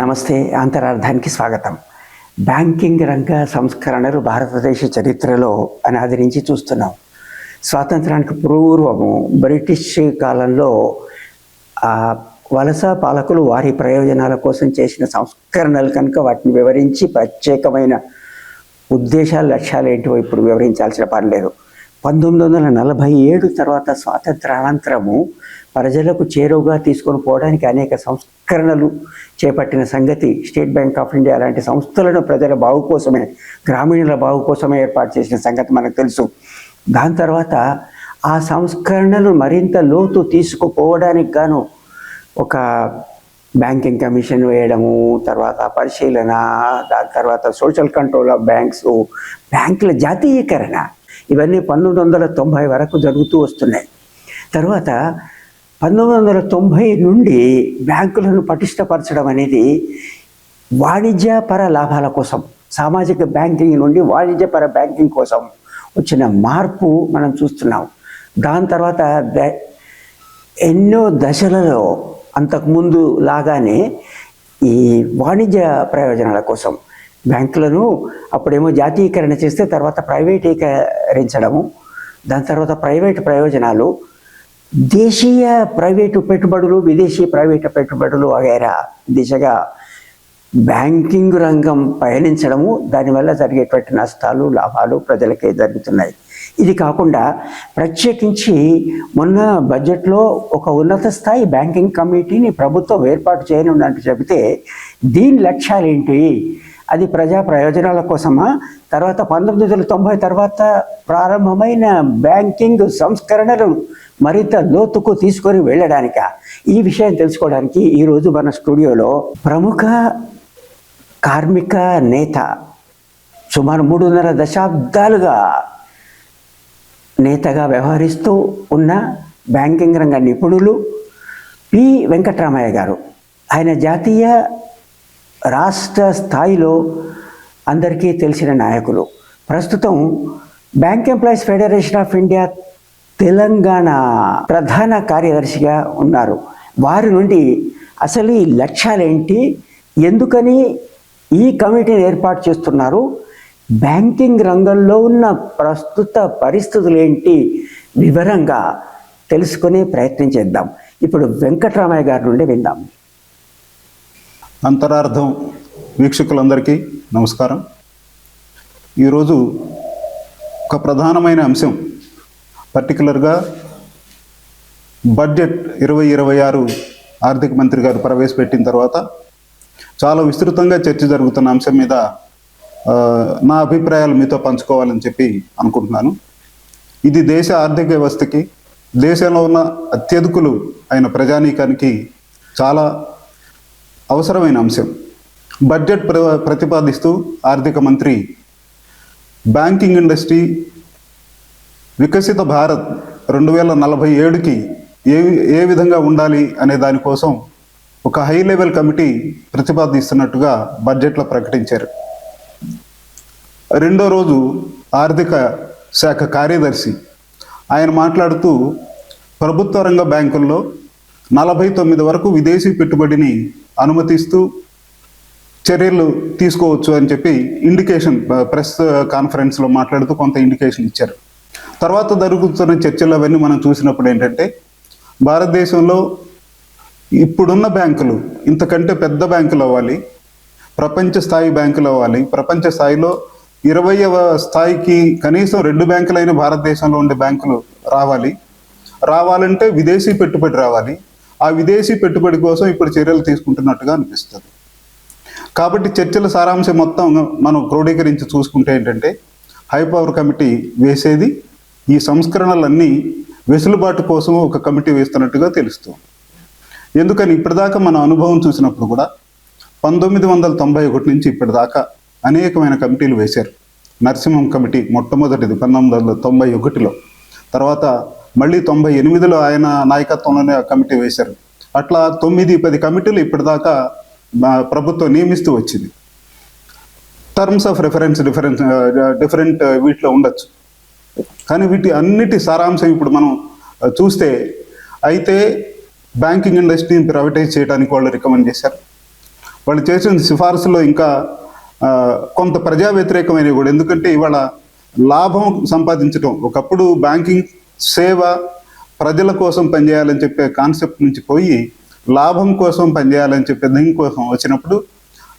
నమస్తే అంతరార్థానికి స్వాగతం. బ్యాంకింగ్ రంగ సంస్కరణలు భారతదేశ చరిత్రలో అనాది నుంచి చూస్తున్నాం. స్వాతంత్రానికి పూర్వము బ్రిటిష్ కాలంలో ఆ వలస పాలకులు వారి ప్రయోజనాల కోసం చేసిన సంస్కరణలు కనుక వాటిని వివరించి ప్రత్యేకమైన ఉద్దేశాలు లక్ష్యాలు ఏంటివో ఇప్పుడు వివరించాల్సిన పని లేదు. పంతొమ్మిది వందల నలభై ఏడు తర్వాత స్వాతంత్ర అనంతరము ప్రజలకు చేరువుగా తీసుకొని పోవడానికి అనేక సంస్కరణలు చేపట్టిన సంగతి స్టేట్ బ్యాంక్ ఆఫ్ ఇండియా లాంటి సంస్థలను ప్రజల బాగు కోసమే గ్రామీణుల బాగు కోసమే ఏర్పాటు చేసిన సంగతి మనకు తెలుసు. దాని తర్వాత ఆ సంస్కరణలు మరింత లోతు తీసుకుపోవడానికి గాను ఒక బ్యాంకింగ్ కమిషన్ వేయడము తర్వాత పరిశీలన దాని తర్వాత సోషల్ కంట్రోల్ ఆఫ్ బ్యాంక్స్ బ్యాంకుల జాతీయకరణ ఇవన్నీ పంతొమ్మిది వందల తొంభై వరకు జరుగుతూ వస్తున్నాయి. తర్వాత పంతొమ్మిది వందల తొంభై నుండి బ్యాంకులను పటిష్టపరచడం అనేది వాణిజ్యపర లాభాల కోసం సామాజిక బ్యాంకింగ్ నుండి వాణిజ్యపర బ్యాంకింగ్ కోసం వచ్చిన మార్పు మనం చూస్తున్నాం. దాని తర్వాత ఎన్నో దశలలో అంతకుముందు లాగానే ఈ వాణిజ్య ప్రయోజనాల కోసం బ్యాంకులను అప్పుడేమో జాతీయకరణ చేస్తే తర్వాత ప్రైవేటీకరించడము దాని తర్వాత ప్రైవేట్ ప్రయోజనాలు దేశీయ ప్రైవేటు పెట్టుబడులు విదేశీ ప్రైవేటు పెట్టుబడులు వగైరా దిశగా బ్యాంకింగ్ రంగం పయనించడము దానివల్ల జరిగేటువంటి నష్టాలు లాభాలు ప్రజలకే జరుగుతున్నాయి. ఇది కాకుండా ప్రత్యేకించి మొన్న బడ్జెట్లో ఒక ఉన్నత స్థాయి బ్యాంకింగ్ కమిటీని ప్రభుత్వం ఏర్పాటు చేయనున్నట్టు చెబితే దీని లక్ష్యాలు ఏంటి అది ప్రజా ప్రయోజనాల కోసమా? తర్వాత పంతొమ్మిది వందల తొంభై తర్వాత ప్రారంభమైన బ్యాంకింగ్ సంస్కరణలు మరింత లోతుకు తీసుకొని వెళ్ళడానిక? ఈ విషయం తెలుసుకోవడానికి ఈరోజు మన స్టూడియోలో ప్రముఖ కార్మిక నేత సుమారు మూడున్నర దశాబ్దాలుగా నేతగా వ్యవహరిస్తూ ఉన్న బ్యాంకింగ్ రంగ నిపుణులు పి. వెంకట్రామయ్య గారు. ఆయన జాతీయ రాష్ట్ర స్థాయిలో అందరికీ తెలిసిన నాయకులు. ప్రస్తుతం bank employees federation of India Telangana ప్రధాన కార్యదర్శిగా ఉన్నారు. వారి నుండి అసలు ఈ లక్ష్యాలేంటి? ఎందుకని ఈ కమిటీని ఏర్పాటు చేస్తున్నారు? బ్యాంకింగ్ రంగంలో ఉన్న ప్రస్తుత పరిస్థితులు ఏంటి వివరంగా తెలుసుకునే ప్రయత్నం చేద్దాం. ఇప్పుడు వెంకటరామయ్య గారి నుండి విందాం. అంతరార్థం వీక్షకులందరికీ నమస్కారం. ఈరోజు ఒక ప్రధానమైన అంశం పర్టికులర్గా బడ్జెట్ ఇరవై ఇరవై ఆరు ఆర్థిక మంత్రి గారు ప్రవేశపెట్టిన తర్వాత చాలా విస్తృతంగా చర్చ జరుగుతున్న అంశం మీద నా అభిప్రాయాలు మీతో పంచుకోవాలని చెప్పి అనుకుంటున్నాను. ఇది దేశ ఆర్థిక వ్యవస్థకి దేశంలో ఉన్న అత్యధికులు అయిన ప్రజానీకానికి చాలా అవసరమైన అంశం. బడ్జెట్ ప్ర ప్రతిపాదిస్తూ ఆర్థిక మంత్రి బ్యాంకింగ్ ఇండస్ట్రీ వికసిత భారత్ రెండు వేల నలభై ఏడుకి ఏ ఏ విధంగా ఉండాలి అనే దానికోసం ఒక హై లెవెల్ కమిటీ ప్రతిపాదిస్తున్నట్టుగా బడ్జెట్లో ప్రకటించారు. రెండో రోజు ఆర్థిక శాఖ కార్యదర్శి ఆయన మాట్లాడుతూ ప్రభుత్వ రంగ బ్యాంకుల్లో నలభై తొమ్మిది వరకు విదేశీ పెట్టుబడిని అనుమతిస్తూ చర్యలు తీసుకోవచ్చు అని చెప్పి ఇండికేషన్ ప్రెస్ కాన్ఫరెన్స్లో మాట్లాడుతూ కొంత ఇండికేషన్ ఇచ్చారు. తర్వాత జరుగుతున్న చర్చలు అవన్నీ మనం చూసినప్పుడు ఏంటంటే భారతదేశంలో ఇప్పుడున్న బ్యాంకులు ఇంతకంటే పెద్ద బ్యాంకులు అవ్వాలి ప్రపంచ స్థాయి బ్యాంకులు అవ్వాలి. ప్రపంచ స్థాయిలో ఇరవైవ స్థాయికి కనీసం రెండు బ్యాంకులైన భారతదేశంలో ఉండే బ్యాంకులు రావాలి. రావాలంటే విదేశీ పెట్టుబడి రావాలి. ఆ విదేశీ పెట్టుబడి కోసం ఇప్పుడు చర్యలు తీసుకుంటున్నట్టుగా అనిపిస్తుంది. కాబట్టి చర్చల సారాంశం మొత్తం మనం క్రోడీకరించి చూసుకుంటే ఏంటంటే హై పవర్ కమిటీ వేసేది ఈ సంస్కరణలన్నీ వెసులుబాటు కోసం ఒక కమిటీ వేస్తున్నట్టుగా తెలుస్తుంది. ఎందుకని ఇప్పటిదాకా మన అనుభవం చూసినప్పుడు కూడా పంతొమ్మిది వందల తొంభై ఒకటి నుంచి ఇప్పటిదాకా అనేకమైన కమిటీలు వేశారు. నరసింహం కమిటీ మొట్టమొదటిది పంతొమ్మిది వందల తొంభై ఒకటిలో. తర్వాత మళ్ళీ తొంభై ఎనిమిదిలో ఆయన నాయకత్వంలోనే కమిటీ వేశారు. అట్లా తొమ్మిది పది కమిటీలు ఇప్పటిదాకా మా ప్రభుత్వం నియమిస్తూ వచ్చింది. Terms of reference difference different వీటిలో ఉండొచ్చు. కానీ వీటి అన్నిటి సారాంశం ఇప్పుడు మనం చూస్తే అయితే బ్యాంకింగ్ ఇండస్ట్రీని ప్రైవేటైజ్ చేయడానికి వాళ్ళు రికమెండ్ చేశారు. వాళ్ళు చేసిన సిఫార్సులో ఇంకా కొంత ప్రజా వ్యతిరేకమైనవి కూడా. ఎందుకంటే ఇవాళ లాభం సంపాదించడం ఒకప్పుడు బ్యాంకింగ్ సేవ ప్రజల కోసం పనిచేయాలని చెప్పే కాన్సెప్ట్ నుంచి పోయి లాభం కోసం పనిచేయాలని చెప్పే దీని కోసం వచ్చినప్పుడు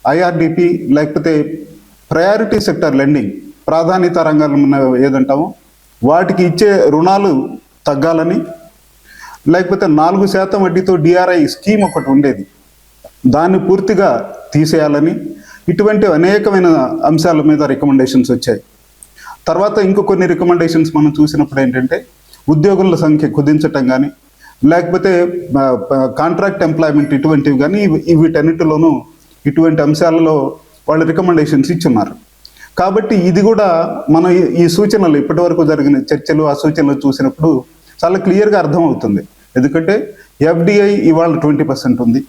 ఐఆర్డిపి లేకపోతే ప్రయారిటీ సెక్టర్ లెండింగ్ ప్రాధాన్యత రంగాలు ఉన్న ఏదంటామో వాటికి ఇచ్చే రుణాలు తగ్గాలని లేకపోతే నాలుగు శాతం వడ్డీతో డిఆర్ఐ స్కీమ్ ఒకటి ఉండేది. దాన్ని పూర్తిగా తీసేయాలని ఇటువంటి అనేకమైన అంశాల మీద రికమెండేషన్స్ వచ్చాయి. తర్వాత ఇంకో కొన్ని రికమెండేషన్స్ మనం చూసినప్పుడు ఏంటంటే ఉద్యోగుల సంఖ్య కుదించటం కానీ లేకపోతే కాంట్రాక్ట్ ఎంప్లాయ్మెంట్ ఇటువంటివి కానీ వీటన్నిటిలోనూ ఇటువంటి అంశాలలో వాళ్ళు రికమెండేషన్స్ ఇచ్చున్నారు. కాబట్టి ఇది కూడా మనం ఈ- ఈ సూచనలు ఇప్పటివరకు జరిగిన చర్చలు ఆ సూచనలు చూసినప్పుడు చాలా క్లియర్గా అర్థమవుతుంది. ఎందుకంటే ఎఫ్డిఐ ఇవాళ ట్వంటీ పర్సెంట్ ఉంది.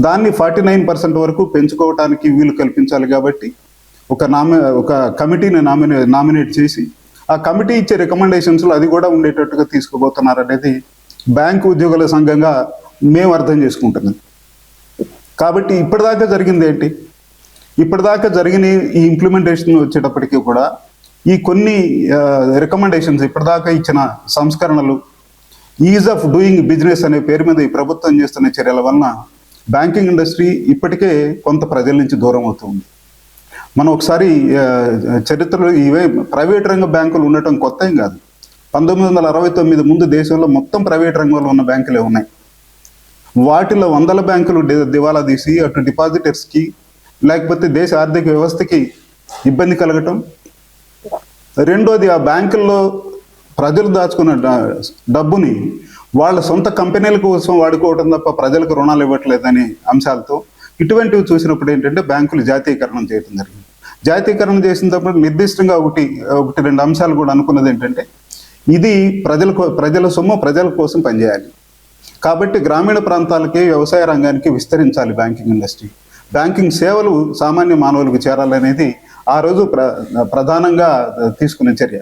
దాన్ని ఫార్టీ నైన్ పర్సెంట్ వరకు పెంచుకోవడానికి వీలు కల్పించాలి కాబట్టి ఒక నామి ఒక కమిటీని నామినే నామినేట్ చేసి ఆ కమిటీ ఇచ్చే రికమెండేషన్స్లో అది కూడా ఉండేటట్టుగా తీసుకుపోతున్నారు అనేది బ్యాంకు ఉద్యోగుల సంఘంగా మేము అర్థం చేసుకుంటున్నాం. కాబట్టి ఇప్పటిదాకా జరిగింది ఏంటి? ఇప్పటిదాకా జరిగిన ఈ ఇంప్లిమెంటేషన్ వచ్చేటప్పటికీ కూడా ఈ కొన్ని రికమెండేషన్స్ ఇప్పటిదాకా ఇచ్చిన సంస్కరణలు ఈజ్ ఆఫ్ డూయింగ్ బిజినెస్ అనే పేరు మీద ఈ ప్రభుత్వం చేస్తున్న చర్యల వలన బ్యాంకింగ్ ఇండస్ట్రీ ఇప్పటికే కొంత ప్రజల నుంచి దూరం అవుతుంది మనం ఒకసారి చరిత్రలో ఇవే ప్రైవేట్ రంగ బ్యాంకులు ఉండటం కొత్త ఏం కాదు. పంతొమ్మిది వందల అరవై తొమ్మిది ముందు దేశంలో మొత్తం ప్రైవేట్ రంగంలో ఉన్న బ్యాంకులే ఉన్నాయి. వాటిలో వందల బ్యాంకులు దివాలా తీసి అటు డిపాజిటర్స్కి లేకపోతే దేశ ఆర్థిక వ్యవస్థకి ఇబ్బంది కలగటం. రెండోది ఆ బ్యాంకుల్లో ప్రజలు దాచుకున్న డబ్బుని వాళ్ళ సొంత కంపెనీల కోసం వాడుకోవడం తప్ప ప్రజలకు రుణాలు ఇవ్వట్లేదనే అంశాలతో ఇటువంటివి చూసినప్పుడు ఏంటంటే బ్యాంకులు జాతీయకరణం చేయడం జరిగింది. జాతీయకరణ చేసినప్పుడు నిర్దిష్టంగా ఒకటి ఒకటి రెండు అంశాలు కూడా అనుకున్నది ఏంటంటే ఇది ప్రజల ప్రజల సొమ్ము ప్రజల కోసం పనిచేయాలి. కాబట్టి గ్రామీణ ప్రాంతాలకి వ్యవసాయ రంగానికి విస్తరించాలి బ్యాంకింగ్ ఇండస్ట్రీ. బ్యాంకింగ్ సేవలు సామాన్య మానవులకు చేరాలనేది ఆ రోజు ప్ర ప్రధానంగా తీసుకున్న చర్య.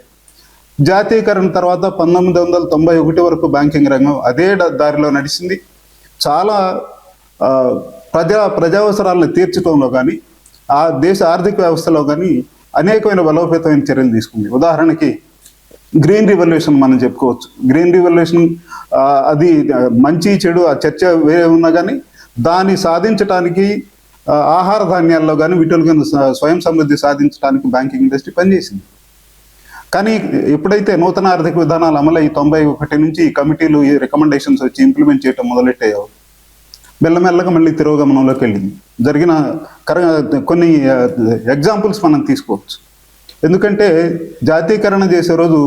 జాతీయకరణ తర్వాత పంతొమ్మిది వందల తొంభై ఒకటి వరకు బ్యాంకింగ్ రంగం అదే దారిలో నడిచింది. చాలా ప్రజా ప్రజావసరాలను తీర్చడంలో కానీ ఆ దేశ ఆర్థిక వ్యవస్థలో కానీ అనేకమైన బలోపేతమైన చర్యలు తీసుకుంది. ఉదాహరణకి గ్రీన్ రివల్యూషన్ మనం చెప్పుకోవచ్చు. గ్రీన్ రివల్యూషన్ అది మంచి చెడు ఆ చర్చ వేరే ఉన్నా కానీ దాన్ని సాధించడానికి ఆహార ధాన్యాల్లో కానీ వీటిలో కానీ స్వయం సమృద్ధి సాధించడానికి బ్యాంకింగ్ ఇండస్ట్రీ పనిచేసింది. కానీ ఎప్పుడైతే నూతన ఆర్థిక విధానాలు అమలై తొంభై ఒకటి నుంచి ఈ కమిటీలు ఈ రికమెండేషన్స్ వచ్చి ఇంప్లిమెంట్ చేయడం మొదలెట్టాయో మెల్లమెల్లగా మళ్ళీ తిరోగమనంలోకి వెళ్ళింది. జరిగిన కర కొన్ని ఎగ్జాంపుల్స్ మనం తీసుకోవచ్చు. ఎందుకంటే జాతీయకరణ చేసే రోజు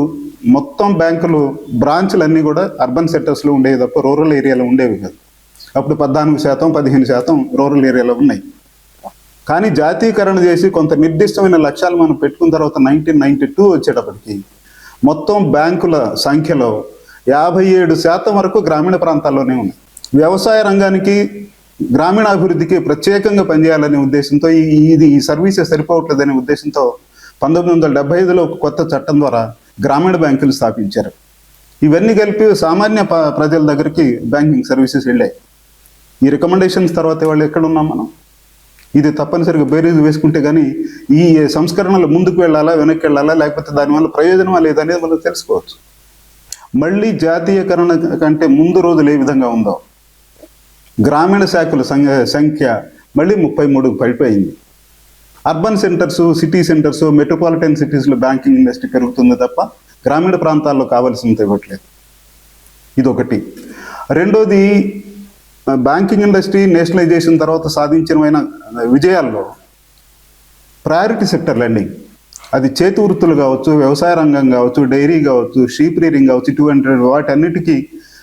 మొత్తం బ్యాంకులు బ్రాంచ్లన్నీ కూడా అర్బన్ సెంటర్స్లో ఉండేవి తప్ప రూరల్ ఏరియాలో ఉండేవి కాదు. అప్పుడు పద్నాలుగు శాతం పదిహేను శాతం రూరల్ ఏరియాలో ఉన్నాయి. కానీ జాతీయకరణ చేసి కొంత నిర్దిష్టమైన లక్ష్యాలు మనం పెట్టుకున్న తర్వాత నైన్టీన్ నైన్టీ టూ వచ్చేటప్పటికి మొత్తం బ్యాంకుల సంఖ్యలో యాభై ఏడు శాతం వరకు గ్రామీణ ప్రాంతాల్లోనే ఉన్నాయి. వ్యవసాయ రంగానికి గ్రామీణాభివృద్ధికి ప్రత్యేకంగా పనిచేయాలనే ఉద్దేశంతో ఈ ఇది ఈ సర్వీసెస్ సరిపోవట్లేదనే ఉద్దేశంతో పంతొమ్మిది వందల డెబ్బై ఐదులో ఒక కొత్త చట్టం ద్వారా గ్రామీణ బ్యాంకులు స్థాపించారు. ఇవన్నీ కలిపి సామాన్య ప- ప్రజల దగ్గరికి బ్యాంకింగ్ సర్వీసెస్ వెళ్ళాయి. ఈ రికమెండేషన్స్ తర్వాత వాళ్ళు ఎక్కడ ఉన్నాం మనం? ఇది తప్పనిసరిగా బేరీజ్ వేసుకుంటే కానీ ఈ సంస్కరణలు ముందుకు వెళ్ళాలా వెనక్కి వెళ్ళాలా లేకపోతే దానివల్ల ప్రయోజనమా లేదనేది మనం తెలుసుకోవచ్చు. మళ్ళీ జాతీయకరణ కంటే ముందు రోజులు ఏ విధంగా ఉందో గ్రామీణ శాఖల సంఖ్య మళ్ళీ ముప్పై మూడుకు పడిపోయింది. Urban centres city centres metropolitan సిటీస్లో బ్యాంకింగ్ ఇండస్ట్రీ పెరుగుతుంది తప్ప గ్రామీణ ప్రాంతాల్లో కావాల్సినంత ఇవ్వట్లేదు. ఇది ఒకటి రెండోది బ్యాంకింగ్ ఇండస్ట్రీ నేషనలైజేషన్ తర్వాత సాధించిన విజయాల్లో ప్రయారిటీ సెక్టర్ లెండింగ్. అది చేతి వృత్తులు కావచ్చు వ్యవసాయ రంగం కావచ్చు డైరీ కావచ్చు షీప్ రీరింగ్ కావచ్చు ఇటువంటి వాటన్నిటికీ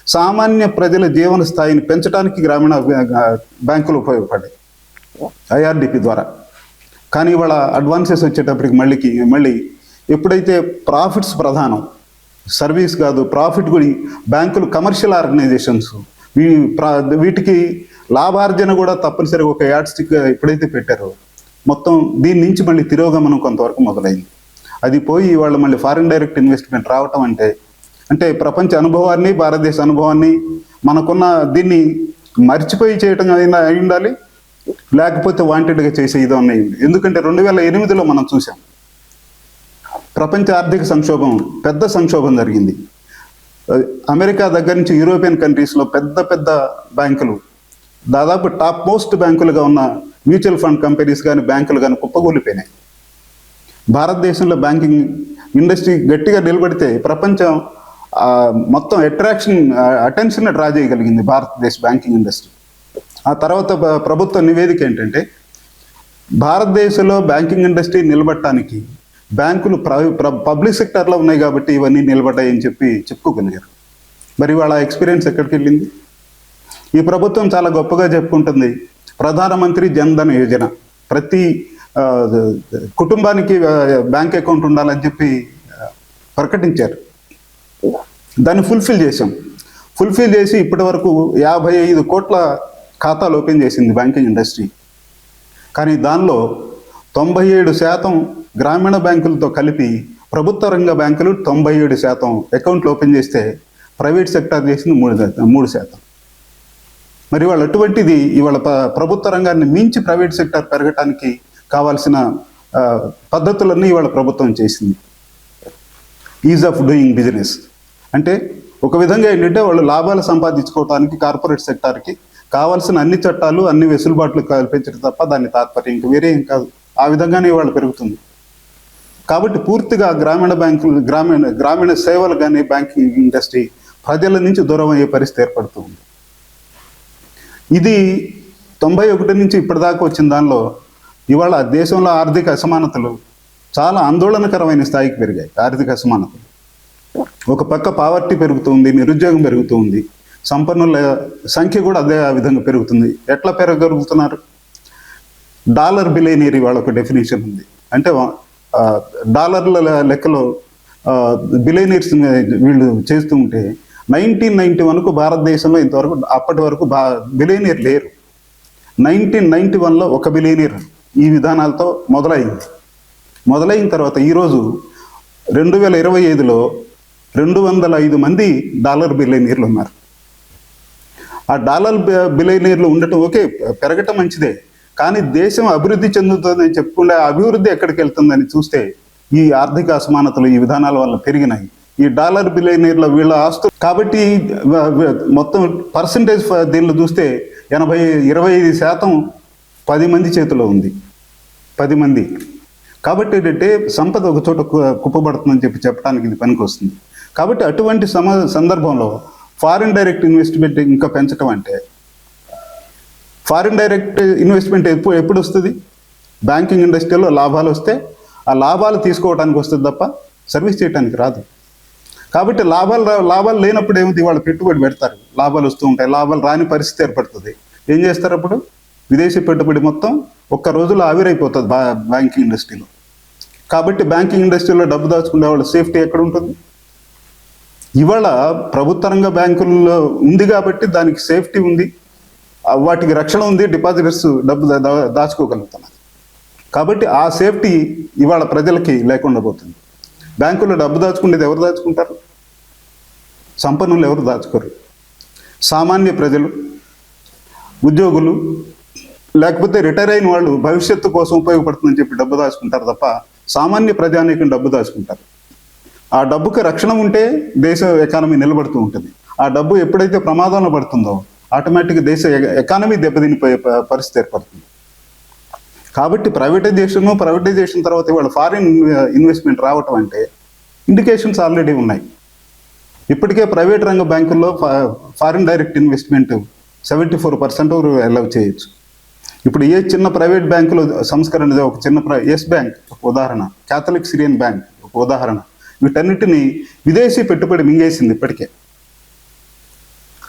సామాన్య ప్రజల జీవన స్థాయిని పెంచడానికి గ్రామీణ బ్యాంకులు ఉపయోగపడ్డాయి. ఐఆర్డిపి ద్వారా. కానీ ఇవాళ అడ్వాన్సెస్ వచ్చేటప్పటికి మళ్ళీకి మళ్ళీ ఎప్పుడైతే ప్రాఫిట్స్ ప్రధానం సర్వీస్ కాదు ప్రాఫిట్ కూడా బ్యాంకులు కమర్షియల్ ఆర్గనైజేషన్స్ వీ ప్రా- వీటికి లాభార్జన కూడా తప్పనిసరిగా ఒక యాడ్ స్టిక్ ఎప్పుడైతే పెట్టారో మొత్తం దీని నుంచి మళ్ళీ తిరోగమనం కొంతవరకు మొదలైంది. అది పోయి వాళ్ళు మళ్ళీ ఫారిన్ డైరెక్ట్ ఇన్వెస్ట్మెంట్ రావటం అంటే అంటే ప్రపంచ అనుభవాన్ని భారతదేశ అనుభవాన్ని మనకున్న దీన్ని మర్చిపోయి చేయటం అయినా అయి ఉండాలి లేకపోతే వాంటెడ్గా చేసే ఇది ఉన్నాయి ఎందుకంటే రెండు వేల ఎనిమిదిలో మనం చూసాం ప్రపంచ ఆర్థిక సంక్షోభం పెద్ద సంక్షోభం జరిగింది. అమెరికా దగ్గర నుంచి యూరోపియన్ కంట్రీస్లో పెద్ద పెద్ద బ్యాంకులు దాదాపు టాప్ మోస్ట్ బ్యాంకులుగా ఉన్న మ్యూచువల్ ఫండ్ కంపెనీస్ కానీ బ్యాంకులు కానీ కుప్పగూలిపోయినాయి భారతదేశంలో బ్యాంకింగ్ ఇండస్ట్రీ గట్టిగా నిలబడితే ప్రపంచం మొత్తం అట్రాక్షన్ అటెన్షన్ డ్రా చేయగలిగింది భారతదేశ బ్యాంకింగ్ ఇండస్ట్రీ ఆ తర్వాత ప్రభుత్వ నివేదిక ఏంటంటే భారతదేశంలో బ్యాంకింగ్ ఇండస్ట్రీ నిలబడటానికి బ్యాంకులు ప్ర పబ్లిక్ సెక్టర్లో ఉన్నాయి కాబట్టి ఇవన్నీ నిలబడ్డాయని చెప్పి చెప్పుకోగలిగారు. మరి వాళ్ళ ఎక్స్పీరియన్స్ ఎక్కడికి వెళ్ళింది? ఈ ప్రభుత్వం చాలా గొప్పగా చెప్పుకుంటుంది. ప్రధానమంత్రి జన్ ధన్ యోజన. ప్రతి కుటుంబానికి బ్యాంక్ అకౌంట్ ఉండాలని చెప్పి ప్రకటించారు. దాన్ని ఫుల్ఫిల్ చేసాం ఫుల్ఫిల్ చేసి ఇప్పటి వరకు యాభై ఐదు కోట్ల ఖాతాలు ఓపెన్ చేసింది బ్యాంకింగ్ ఇండస్ట్రీ. కానీ దానిలో తొంభై ఏడు శాతం గ్రామీణ బ్యాంకులతో కలిపి ప్రభుత్వ రంగ బ్యాంకులు తొంభై ఏడు శాతం అకౌంట్లు ఓపెన్ చేస్తే ప్రైవేట్ సెక్టార్ చేసింది మూడు శాతం మూడు శాతం. మరి వాళ్ళు అటువంటిది ఇవాళ ప్రభుత్వ రంగాన్ని మించి ప్రైవేట్ సెక్టార్ పెరగటానికి కావాల్సిన పద్ధతులన్నీ ఇవాళ ప్రభుత్వం చేసింది. ఈజ్ ఆఫ్ డూయింగ్ బిజినెస్ అంటే ఒక విధంగా ఏంటంటే వాళ్ళు లాభాలు సంపాదించుకోవడానికి కార్పొరేట్ సెక్టార్కి కావాల్సిన అన్ని చట్టాలు అన్ని వెసులుబాట్లు కల్పించడం తప్ప దాని తాత్పర్యం ఇంక వేరే ఏం కాదు. ఆ విధంగానే వాళ్ళు పెరుగుతుంది. కాబట్టి పూర్తిగా గ్రామీణ బ్యాంకులు గ్రామీణ గ్రామీణ సేవలు కానీ బ్యాంకింగ్ ఇండస్ట్రీ ప్రజల నుంచి దూరం అయ్యే పరిస్థితి ఏర్పడుతుంది ఇది తొంభై ఒకటి నుంచి ఇప్పటిదాకా వచ్చిన దానిలో ఇవాళ దేశంలో ఆర్థిక అసమానతలు చాలా ఆందోళనకరమైన స్థాయికి పెరిగాయి. ఆర్థిక అసమానతలు. ఒక పక్క పావర్టీ పెరుగుతుంది నిరుద్యోగం పెరుగుతుంది సంపన్నుల సంఖ్య కూడా అదే విధంగా పెరుగుతుంది. ఎట్లా పెరగలుగుతున్నారు డాలర్ బిలేనియర్ వాళ్ళ ఒక డెఫినేషన్ ఉంది. అంటే డాలర్ల లెక్కలో బిలేనియర్స్ వీళ్ళు చేస్తూ ఉంటే నైన్టీన్ నైన్టీ వన్కు భారతదేశంలో ఇంతవరకు అప్పటి వరకు బా బిలేనియర్ లేరు. నైన్టీన్ నైన్టీ వన్లో ఒక బిలేనియర్ ఈ విధానాలతో మొదలైంది. మొదలైన తర్వాత ఈరోజు రెండు వేల ఇరవై ఐదులో రెండు వందల ఐదు మంది డాలర్ బిలేనియర్లు ఉన్నారు. ఆ డాలర్ బిలైనీర్లు బిలియనీర్లు ఉండటం ఓకే పెరగటం మంచిదే కానీ దేశం అభివృద్ధి చెందుతుందని చెప్పుకుంటే అభివృద్ధి ఎక్కడికి వెళ్తుందని చూస్తే ఈ ఆర్థిక అసమానతలు ఈ విధానాల వల్ల పెరిగినాయి. ఈ డాలర్ బిలియనీర్ల వీళ్ళ ఆస్తులు కాబట్టి మొత్తం పర్సంటేజ్ దీనిలో చూస్తే ఎనభై ఇరవై ఐదు శాతం పది మంది చేతిలో ఉంది. పది మంది. కాబట్టి ఏంటంటే సంపద ఒక చోట కు- కుప్పబడుతుందని చెప్పి చెప్పడానికి ఇది పనికి వస్తుంది కాబట్టి అటువంటి సమ సందర్భంలో ఫారిన్ డైరెక్ట్ ఇన్వెస్ట్మెంట్ ఇంకా పెంచడం అంటే ఫారిన్ డైరెక్ట్ ఇన్వెస్ట్మెంట్ ఎప్పుడు ఎప్పుడు వస్తుంది బ్యాంకింగ్ ఇండస్ట్రీలో లాభాలు వస్తే ఆ లాభాలు తీసుకోవడానికి వస్తుంది తప్ప సర్వీస్ చేయడానికి రాదు. కాబట్టి లాభాలు రా- లాభాలు లేనప్పుడు ఏమిటి? వాళ్ళు పెట్టుబడి పెడతారు. లాభాలు వస్తూ ఉంటాయి. లాభాలు రాని పరిస్థితి ఏర్పడుతుంది. ఏం చేస్తారు అప్పుడు? విదేశీ పెట్టుబడి మొత్తం ఒక్క రోజులో ఆవిరైపోతుంది బ్యాంకింగ్ ఇండస్ట్రీలో. కాబట్టి బ్యాంకింగ్ ఇండస్ట్రీలో డబ్బు దాచుకునే వాళ్ళ సేఫ్టీ ఎక్కడ ఉంటుంది? ఇవాళ ప్రభుత్వ రంగ బ్యాంకుల్లో ఉంది కాబట్టి దానికి సేఫ్టీ ఉంది. వాటికి రక్షణ ఉంది. డిపాజిటర్స్ డబ్బు దా- దా- దాచుకోగలుగుతున్నారు. కాబట్టి ఆ సేఫ్టీ ఇవాళ ప్రజలకి లేకుండా పోతుంది. బ్యాంకుల్లో డబ్బు దాచుకునేది ఎవరు దాచుకుంటారు? సంపన్నులు ఎవరు దాచుకోరు? సామాన్య ప్రజలు ఉద్యోగులు లేకపోతే రిటైర్ అయిన వాళ్ళు భవిష్యత్తు కోసం ఉపయోగపడుతుందని చెప్పి డబ్బు దాచుకుంటారు తప్ప సామాన్య ప్రజానీకం డబ్బు దాచుకుంటారు. ఆ డబ్బుకి రక్షణ ఉంటే దేశ ఎకానమీ నిలబడుతూ ఉంటుంది. ఆ డబ్బు ఎప్పుడైతే ప్రమాదంలో పడుతుందో ఆటోమేటిక్గా దేశ e-, ఎకానమీ దెబ్బతినిపోయే ప- పరిస్థితి ఏర్పడుతుంది. కాబట్టి ప్రైవేటైజేషన్ ప్రైవేటైజేషన్ తర్వాత ఇవాళ ఫారిన్ ఇన్వెస్ట్మెంట్ రావటం అంటే ఇండికేషన్స్ ఆల్రెడీ ఉన్నాయి. ఇప్పటికే ప్రైవేట్ రంగ బ్యాంకుల్లో ఫా- foreign direct investment seventy four percent allow చేయొచ్చు. ఇప్పుడు ఏ చిన్న ప్రైవేట్ బ్యాంకులో సంస్కరణ ఒక చిన్న ప్ర- ఎస్ బ్యాంక్ ఒక ఉదాహరణ. క్యాథలిక్ సిరియన్ బ్యాంక్ ఒక ఉదాహరణ. వీటన్నిటిని విదేశీ పెట్టుబడి మింగేసింది ఇప్పటికే.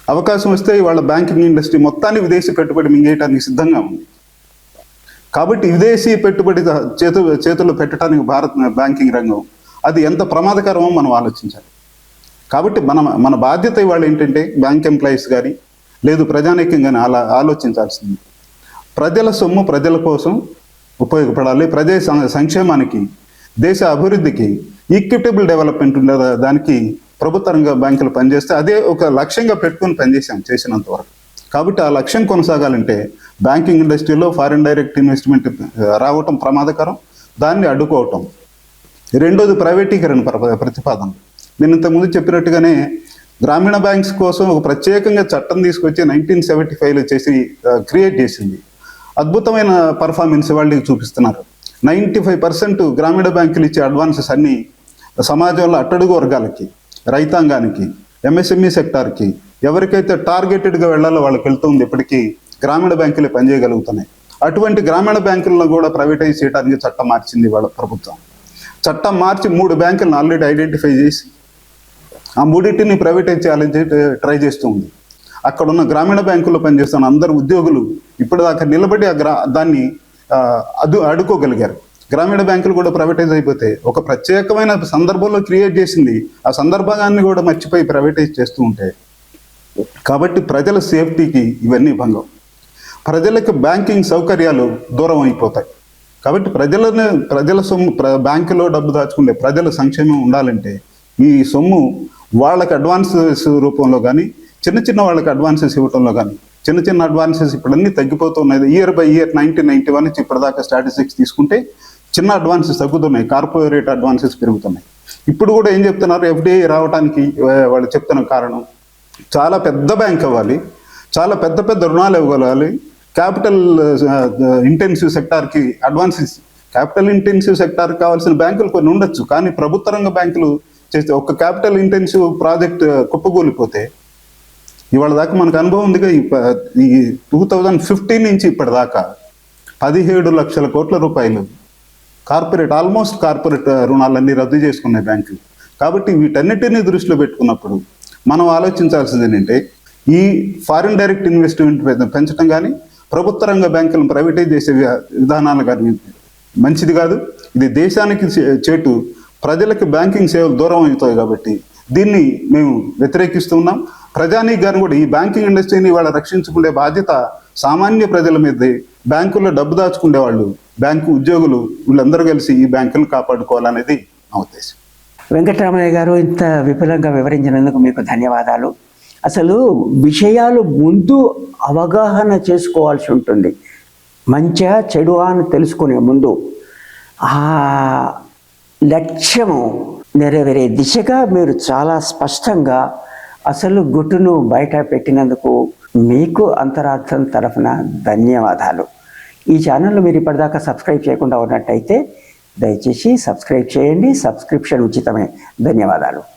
అవకాశం వస్తే వాళ్ళ బ్యాంకింగ్ ఇండస్ట్రీ మొత్తాన్ని విదేశీ పెట్టుబడి మింగేయటానికి సిద్ధంగా ఉంది. కాబట్టి విదేశీ పెట్టుబడి చేతు చేతుల్లో పెట్టడానికి భారత్ బ్యాంకింగ్ రంగం అది ఎంత ప్రమాదకరమో మనం ఆలోచించాలి. కాబట్టి మన మన బాధ్యత ఇవాళ ఏంటంటే బ్యాంక్ ఎంప్లాయీస్ కానీ లేదు ప్రజానైక్యం కానీ అలా ఆలోచించాల్సింది. ప్రజల సొమ్ము ప్రజల కోసం ఉపయోగపడాలి. ప్రజా సంక్షేమానికి దేశ అభివృద్ధికి ఈక్విటబుల్ డెవలప్మెంట్ ఉండేదా దానికి ప్రభుత్వ రంగ బ్యాంకులు పనిచేస్తే అదే ఒక లక్ష్యంగా పెట్టుకుని పనిచేసాం చేసినంత వరకు. కాబట్టి ఆ లక్ష్యం కొనసాగాలంటే బ్యాంకింగ్ ఇండస్ట్రీలో ఫారిన్ డైరెక్ట్ ఇన్వెస్ట్మెంట్ రావటం ప్రమాదకరం. దాన్ని అడ్డుకోవటం. రెండోది ప్రైవేటీకరణ ప్రతిపాదన. నేను ఇంతకుముందు చెప్పినట్టుగానే గ్రామీణ బ్యాంక్స్ కోసం ఒక ప్రత్యేకంగా చట్టం తీసుకొచ్చి నైన్టీన్ సెవెంటీ ఫైవ్లో చేసి క్రియేట్ చేసింది. అద్భుతమైన పర్ఫార్మెన్స్ వాళ్ళకి చూపిస్తున్నారు. నైంటీ ఫైవ్ పర్సెంట్ గ్రామీణ బ్యాంకులు ఇచ్చే అడ్వాన్సెస్ అన్నీ సమాజంలో అట్టడుగు వర్గాలకి రైతాంగానికి ఎంఎస్ఎంఈ సెక్టార్కి ఎవరికైతే టార్గెటెడ్గా వెళ్ళాలో వాళ్ళకి వెళ్తుంది ఇప్పటికీ గ్రామీణ బ్యాంకులే పనిచేయగలుగుతున్నాయి. అటువంటి గ్రామీణ బ్యాంకులను కూడా ప్రైవేటైజ్ చేయడానికి చట్టం మార్చింది వాళ్ళ ప్రభుత్వం. చట్టం మార్చి మూడు బ్యాంకులను ఆల్రెడీ ఐడెంటిఫై చేసి ఆ మూడింటిని ప్రైవేటైజ్ చేయాలని ట్రై చేస్తూ ఉంది. అక్కడ ఉన్న గ్రామీణ బ్యాంకుల్లో పనిచేస్తున్న అందరు ఉద్యోగులు ఇప్పటిదాకా నిలబడి ఆ గ్రా దాన్ని అదు అడుకోగలిగారు గ్రామీణ బ్యాంకులు కూడా ప్రైవేటైజ్ అయిపోతే ఒక ప్రత్యేకమైన సందర్భంలో క్రియేట్ చేసింది ఆ సందర్భాన్ని కూడా మర్చిపోయి ప్రైవేటైజ్ చేస్తూ ఉంటే. కాబట్టి ప్రజల సేఫ్టీకి ఇవన్నీ భంగం. ప్రజలకు బ్యాంకింగ్ సౌకర్యాలు దూరం అయిపోతాయి. కాబట్టి ప్రజలను ప్రజల సొమ్ము ప్ర బ్యాంకులో డబ్బు దాచుకుంటే ప్రజల సంక్షేమం ఉండాలంటే ఈ సొమ్ము వాళ్ళకి అడ్వాన్సెస్ రూపంలో కానీ చిన్న చిన్న వాళ్ళకి అడ్వాన్సెస్ ఇవ్వటంలో కానీ చిన్న చిన్న అడ్వాన్సెస్ ఇప్పుడు అన్నీ తగ్గిపోతున్నాయి. Year by year nineteen ninety one నుంచి ఇప్పటిదాకా స్టాటిస్టిక్స్ తీసుకుంటే చిన్న అడ్వాన్సెస్ తగ్గుతున్నాయి. కార్పొరేట్ అడ్వాన్సెస్ పెరుగుతున్నాయి. ఇప్పుడు కూడా ఏం చెప్తున్నారు? ఎఫ్డిఐ రావడానికి వాళ్ళు చెప్తున్న కారణం చాలా పెద్ద బ్యాంక్ అవ్వాలి. చాలా పెద్ద పెద్ద రుణాలు ఇవ్వగలగాలి. క్యాపిటల్ ఇంటెన్సివ్ సెక్టార్కి అడ్వాన్సెస్ క్యాపిటల్ ఇంటెన్సివ్ సెక్టార్ కావాల్సిన బ్యాంకులు కొన్ని ఉండొచ్చు. కానీ ప్రభుత్వ రంగ బ్యాంకులు చేస్తే ఒక క్యాపిటల్ ఇంటెన్సివ్ ప్రాజెక్ట్ కుప్పకూలిపోతే ఇవాళ దాకా మనకు అనుభవం ఉందిగా ఈ ప- ఈ టూ థౌజండ్ ఫిఫ్టీన్ నుంచి ఇప్పటిదాకా పదిహేడు లక్షల కోట్ల రూపాయలు కార్పొరేట్ ఆల్మోస్ట్ కార్పొరేట్ రుణాలన్నీ రద్దు చేసుకున్నాయి బ్యాంకులు. కాబట్టి వీటన్నిటిని దృష్టిలో పెట్టుకున్నప్పుడు మనం ఆలోచించాల్సింది ఏంటంటే ఈ ఫారిన్ డైరెక్ట్ ఇన్వెస్ట్మెంట్ పెంచడం కానీ ప్రభుత్వ రంగ బ్యాంకులను ప్రైవేటైజ్ చేసే వి- విధానాలు కానీ మంచిది కాదు. ఇది దేశానికి చే- చేటు ప్రజలకు బ్యాంకింగ్ సేవలు దూరం అవుతాయి కాబట్టి దీన్ని మేము వ్యతిరేకిస్తున్నాం ప్రజానీకి గారిని కూడా ఈ బ్యాంకింగ్ ఇండస్ట్రీని వాళ్ళ రక్షించుకునే బాధ్యత సామాన్య ప్రజల మీదే. బ్యాంకుల్లో డబ్బు దాచుకునే వాళ్ళు బ్యాంకు ఉద్యోగులు వీళ్ళందరూ కలిసి ఈ బ్యాంకులను కాపాడుకోవాలనేది నా ఉద్దేశం. వెంకటరామయ్య గారు ఇంత విపులంగా వివరించినందుకు మీకు ధన్యవాదాలు. అసలు విషయాలు ముందు అవగాహన చేసుకోవాల్సి ఉంటుంది. మంచిగా చెడు అని తెలుసుకునే ముందు ఆ లక్ష్యము నెరవేరే దిశగా మీరు చాలా స్పష్టంగా అసలు గుట్టును బయట పెట్టినందుకు మీకు అంతరార్థం తరఫున ధన్యవాదాలు. ఈ ఛానల్ మీరు ఇప్పటిదాకా సబ్స్క్రైబ్ చేయకుండా ఉన్నట్టయితే దయచేసి సబ్స్క్రైబ్ చేయండి. సబ్స్క్రిప్షన్ ఉచితమే. ధన్యవాదాలు.